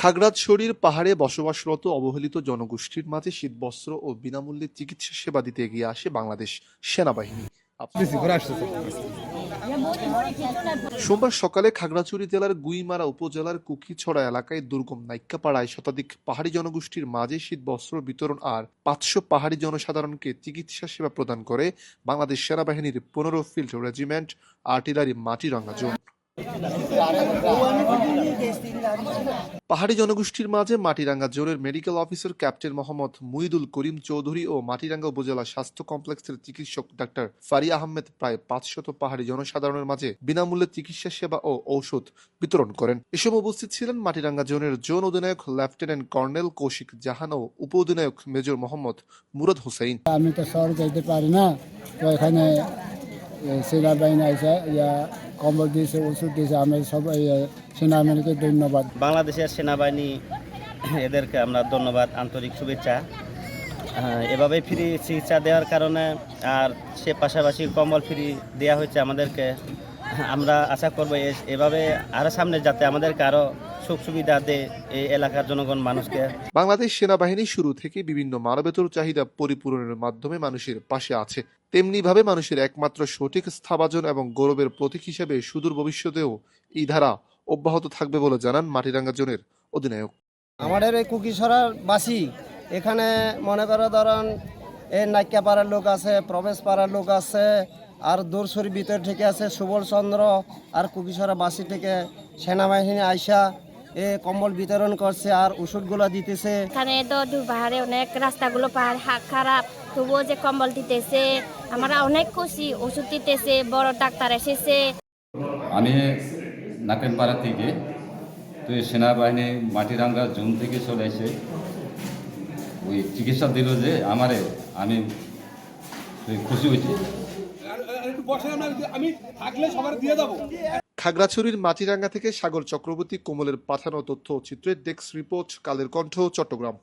খাগড়াছড়ির পাহাড়ে বসবাসরত অবহেলিত জনগোষ্ঠীর মাঝে শীতবস্ত্র ও বিনামূল্যে চিকিৎসা সেবা দিতে এগিয়ে আসে বাংলাদেশ সেনাবাহিনী। সোমবার সকালে খাগড়াছড়ি জেলার গুইমারা উপজেলার কুকিছড়া এলাকায় দুর্গম নাইক্যাপাড়ায় শতাধিক পাহাড়ি জনগোষ্ঠীর মাঝে শীত বস্ত্র বিতরণ আর পাঁচশো পাহাড়ি জনসাধারণকে চিকিৎসা সেবা প্রদান করে বাংলাদেশ সেনাবাহিনীর পনেরো field regiment artillery Matiranga zone. পাহাড়ি জনগোষ্ঠীর মাঝে মাটিরাঙ্গা জোনের medical officer captain Mohammad Muidul Karim Chowdhury ও মাটিরাঙ্গা উপজেলা স্বাস্থ্য কমপ্লেক্সের চিকিৎসক ডাক্তার ফারি আহমেদ প্রায় পাঁচশত পাহাড়ি জনসাধারণের মাঝে বিনামূল্যে চিকিৎসা সেবা ও ঔষধ বিতরণ করেন। এসব উপস্থিত ছিলেন মাটিরাঙ্গা জোনের জোন অধিনায়ক লেফটেন্যান্ট কর্নেল কৌশিক জাহান ও উপ অধিনায়ক মেজর মোহাম্মদ মুরাদ হোসেন আমি তো শহর যাইতে পারি না, তো এখানে ইয়া কম্বল দিয়েছে ওষুধ দিয়েছে আমরা সব সেনাবাহিনীকে ধন্যবাদ। বাংলাদেশের সেনাবাহিনী এদেরকে আমরা ধন্যবাদ আন্তরিক শুভেচ্ছা। হ্যাঁ, এভাবে ফ্রি চিকিৎসা দেওয়ার কারণে আর সে পাশাপাশি কম্বল ফ্রি দেওয়া হয়েছে আমাদেরকে। আমরা আশা করব এভাবে আরও সামনে যাতে আমাদেরকে আরও সুখ সুবিধা দেয় এই এলাকার জনগণ মানুষকে বাংলাদেশ সেনাবাহিনী শুরু থেকে বিভিন্ন মানবেতর চাহিদা পরিপূরণের মাধ্যমে মানুষের পাশে আছে। তেমনিভাবে মানুষের একমাত্র সঠিক স্থাবাজন এবং গৌরবের প্রতীক হিসেবে সুদূর ভবিষ্যতেও এই ধারা অব্যাহত থাকবে বলে জানান মাটিরাঙ্গা জোনের অধিনায়ক। আমাদের এই কুকিসরার বাসী এখানে মনে করো ধরেন এই নাইকা পাড়ার লোক আছে প্রবেশ পাড়ার লোক আছে আর দূরসুরি ভিতর থেকে আছে সুবল চন্দ্র আর কুকিসরা বাসী থেকে সেনাবাহিনী আইসা কম্বল বিতরণ করছে আর ওষুধগুলো দিতেছে। এখানে তো দূর পাহাড়ে অনেক রাস্তাগুলো পাহাড় খারাপ তবুও যে কম্বল দিতেছে আমরা অনেক খুশি ওষুধ দিতেছে বড় ডাক্তার এসেছে। আমি নাকেনপাড়া থেকে তো এই সেনাবাহিনী মাটিরাঙ্গা জুন থেকে চলে এসে ওই চিকিৎসা দিল যে আমারে আমি খুশি হয়েছি। খাগড়াছড়ির মাটিরাঙ্গা থেকে সাগর চক্রবর্তী কোমলের পাঠানো তথ্য চিত্রের ডেস্ক রিপোর্ট কালের কণ্ঠ চট্টগ্রাম।